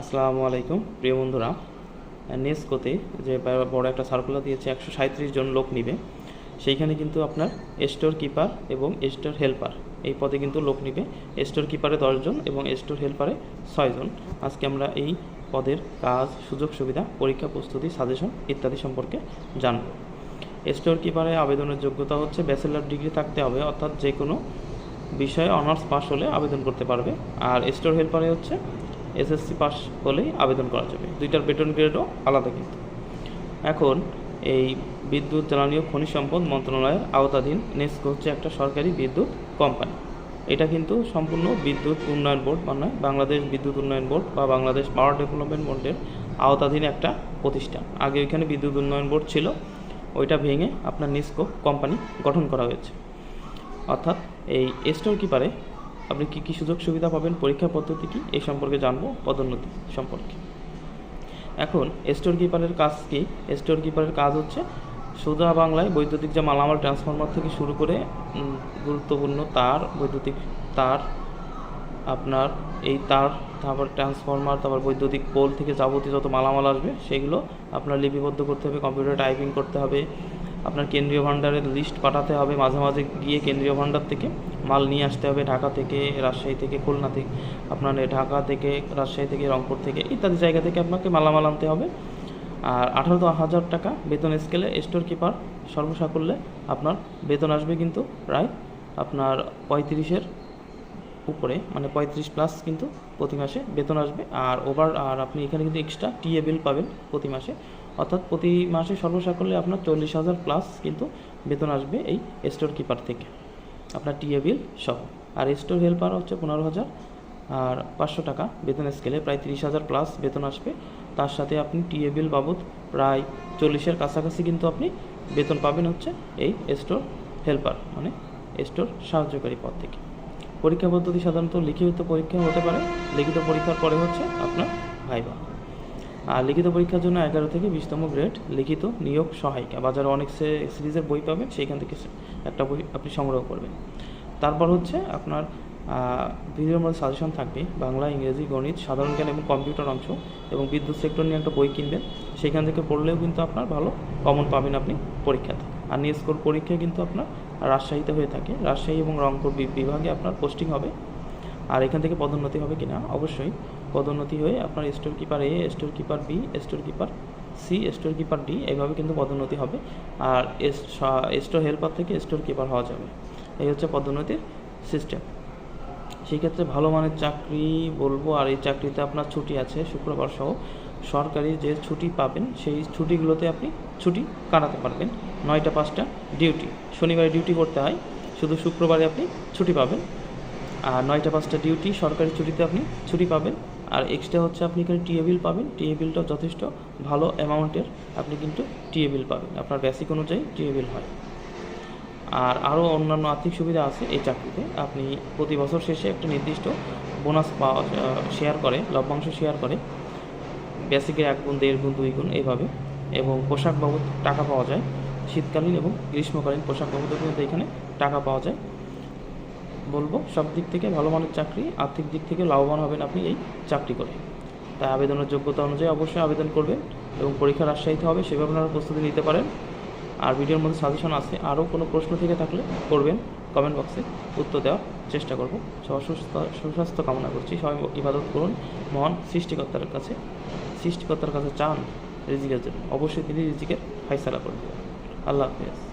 আসসালামু আলাইকুম, প্রিয় বন্ধুরা। নেসকোতে যে বড় একটা সার্কুলার দিয়েছে, একশো সাঁত্রিশ জন লোক নিবে। সেইখানে কিন্তু আপনার স্টোর কিপার এবং স্টোর হেল্পার এই পদে কিন্তু লোক নিবে। স্টোর কিপারে দশজন এবং স্টোর হেল্পারে ছয়জন আজকে আমরা এই পদের কাজ, সুযোগ, সুবিধা, পরীক্ষা, প্রস্তুতি সাজেশন ইত্যাদি সম্পর্কে জানব। স্টোর কিপারে আবেদনের যোগ্যতা হচ্ছে ব্যাচেলার ডিগ্রি থাকতে হবে, অর্থাৎ যে কোনো বিষয়ে অনার্স পাস হলে আবেদন করতে পারবে। আর স্টোর হেল্পারে হচ্ছে এসএসসি পাস হলেই আবেদন করা যাবে। দুইটার বেতন গ্রেডও আলাদা কিন্তু। এখন এই বিদ্যুৎ জ্বালানি ও খনিজ সম্পদ মন্ত্রণালয়ের আওতাধীন নেস্কো হচ্ছে একটা সরকারি বিদ্যুৎ কোম্পানি। এটা কিন্তু সম্পূর্ণ বিদ্যুৎ উন্নয়ন বোর্ড মানে বাংলাদেশ বিদ্যুৎ উন্নয়ন বোর্ড বা বাংলাদেশ পাওয়ার ডেভেলপমেন্ট বোর্ডের আওতাধীন একটা প্রতিষ্ঠান। আগে ওইখানে বিদ্যুৎ উন্নয়ন বোর্ড ছিল, ওইটা ভেঙে আপনার নিস্কো কোম্পানি গঠন করা হয়েছে। অর্থাৎ এই স্টোর কিপারে আপনি কী কী সুযোগ সুবিধা পাবেন পরীক্ষা পদ্ধতি কী? এই সম্পর্কে জানব পদোন্নতি সম্পর্কে। এখন স্টোর কিপারের কাজ কি? স্টোর কিপারের কাজ হচ্ছে সোজা বাংলায় বৈদ্যুতিক যে মালামাল ট্রান্সফরমার থেকে শুরু করে গুরুত্বপূর্ণ তার, বৈদ্যুতিক তার, আপনার এই তার, তারপর ট্রান্সফরমার তারপর বৈদ্যুতিক পোল থেকে যাবতীয় যত মালামাল আসবে, সেগুলো আপনার লিপিবদ্ধ করতে হবে কম্পিউটার টাইপিং করতে হবে আপনার কেন্দ্রীয় ভাণ্ডারের লিস্ট পাঠাতে হবে। মাঝে মাঝে গিয়ে কেন্দ্রীয় ভাণ্ডার থেকে মাল নিয়ে আসতে হবে। ঢাকা থেকে, রাজশাহী থেকে, খুলনা থেকে, আপনার ঢাকা থেকে, রাজশাহী থেকে, রংপুর থেকে ইত্যাদি জায়গা থেকে আপনাকে মালামাল আনতে হবে। আর আঠারো হাজার টাকা বেতন স্কেলে স্টোর কিপার সর্বসাকুল্যে আপনার বেতন আসবে কিন্তু প্রায় আপনার পঁয়ত্রিশের উপরে মানে পঁয়ত্রিশ প্লাস কিন্তু প্রতি মাসে বেতন আসবে। আর ওভার আর আপনি এখানে কিন্তু এক্সট্রা টিএ বিল পাবেন প্রতি মাসে। অর্থাৎ প্রতি মাসে সর্বসাকুল্যে আপনার চল্লিশ হাজার প্লাস কিন্তু বেতন আসবে এই স্টোর কিপার থেকে। আপনার টিএ বিল সহ। আর স্টোর হেল্পার হচ্ছে পনেরো হাজার, আর পাঁচশো টাকা বেতন স্কেলে প্রায় তিরিশ হাজার প্লাস বেতন আসবে। তার সাথে আপনি টিএ বিল বাবদ প্রায় চল্লিশের কাছাকাছি কিন্তু আপনি বেতন পাবেন হচ্ছে এই স্টোর হেল্পার মানে স্টোর সাহায্যকারী পদ থেকে। পরীক্ষা পদ্ধতি সাধারণত লিখিত পরীক্ষা হতে পারে। লিখিত পরীক্ষার পরে হচ্ছে আপনার ভাইবা। আর লিখিত পরীক্ষার জন্য এগারো থেকে বিশতম গ্রেড লিখিত নিয়োগ সহায়িকা। বাজারে অনেক সিরিজের বই পাবেন, সেইখান থেকে একটা বই আপনি সংগ্রহ করবেন। তারপর হচ্ছে আপনার ভিডিওর মধ্যে সাজেশন থাকবে। বাংলা, ইংরেজি, গণিত, সাধারণ জ্ঞান এবং কম্পিউটার অংশ এবং বিদ্যুৎ সেক্টর নিয়ে একটা বই কিনবেন। সেখান থেকে পড়লেও কিন্তু আপনার ভালো কমন পাবেন আপনি পরীক্ষাতে। আর নিয়ে স্কোর পরীক্ষায় কিন্তু আপনার রাজশাহীতে হয়ে থাকে। রাজশাহী এবং রংপুর বিভাগে আপনার পোস্টিং হবে। আর এখান থেকে পদোন্নতি হবে কিনা? অবশ্যই পদোন্নতি হয়ে আপনার store keeper A store keeper B store keeper C store keeper D এইভাবে কিন্তু পদোন্নতি হবে। আর স্টোর হেল্পার থেকে স্টোর কিপার হওয়া যাবে। এই হচ্ছে পদোন্নতির সিস্টেম সেই ক্ষেত্রে ভালো মানের চাকরি বলব, আর এই চাকরিতে আপনার ছুটি আছে, শুক্রবার সহ। সরকারি যে ছুটি পাবেন, সেই ছুটিগুলোতে আপনি ছুটি কাটাতে পারবেন। নয়টা, পাঁচটা ডিউটি। শনিবারে ডিউটি করতে হয়, শুধু শুক্রবারে আপনি ছুটি পাবেন। আর নয়টা, পাঁচটা ডিউটি, সরকারি ছুটিতে আপনি ছুটি পাবেন। আর এক্সট্রা হচ্ছে আপনি এখানে টিএ বিল পাবেন। টিএ বিলটা যথেষ্ট ভালো অ্যামাউন্টের আপনি কিন্তু টিএ বিল পাবেন। আপনার বেসিক অনুযায়ী টিএ বিল হয়। আর আরও অন্যান্য আর্থিক সুবিধা আছে এই চাকরিতে। আপনি প্রতি বছর শেষে একটা নির্দিষ্ট বোনাস পাওয়া শেয়ার করে, লভ্যাংশ শেয়ার করে। বেসিকের এক গুণ, দেড় গুণ, দুই গুণ এইভাবে এবং পোশাক বাবদ টাকা পাওয়া যায় শীতকালীন এবং গ্রীষ্মকালীন পোশাক বাবদের কিন্তু এখানে টাকা পাওয়া যায়। বলব সব দিক থেকে ভালো মানের চাকরি, আর্থিক দিক থেকে লাভবান হবেন আপনি এই চাকরি করে। তাই আবেদনের যোগ্যতা অনুযায়ী অবশ্যই আবেদন করবেন এবং পরীক্ষার আশ্বায়িত হবে সেভাবে আপনারা প্রস্তুতি নিতে পারেন। আর ভিডিওর মধ্যে সাজেশন আছে, আরও কোনো প্রশ্ন থেকে থাকলে করবেন কমেন্ট বক্সে উত্তর দেওয়ার চেষ্টা করব। সবার সুস্থ সুস্বাস্থ্য কামনা করছি। সবাই ইবাদত করুন, মহান সৃষ্টিকর্তার কাছে সৃষ্টিকর্তার কাছে চান রিজিকের জন্য। অবশ্যই তিনি রিজিকের ফাইসালা করবেন। আল্লাহ হাফিজ।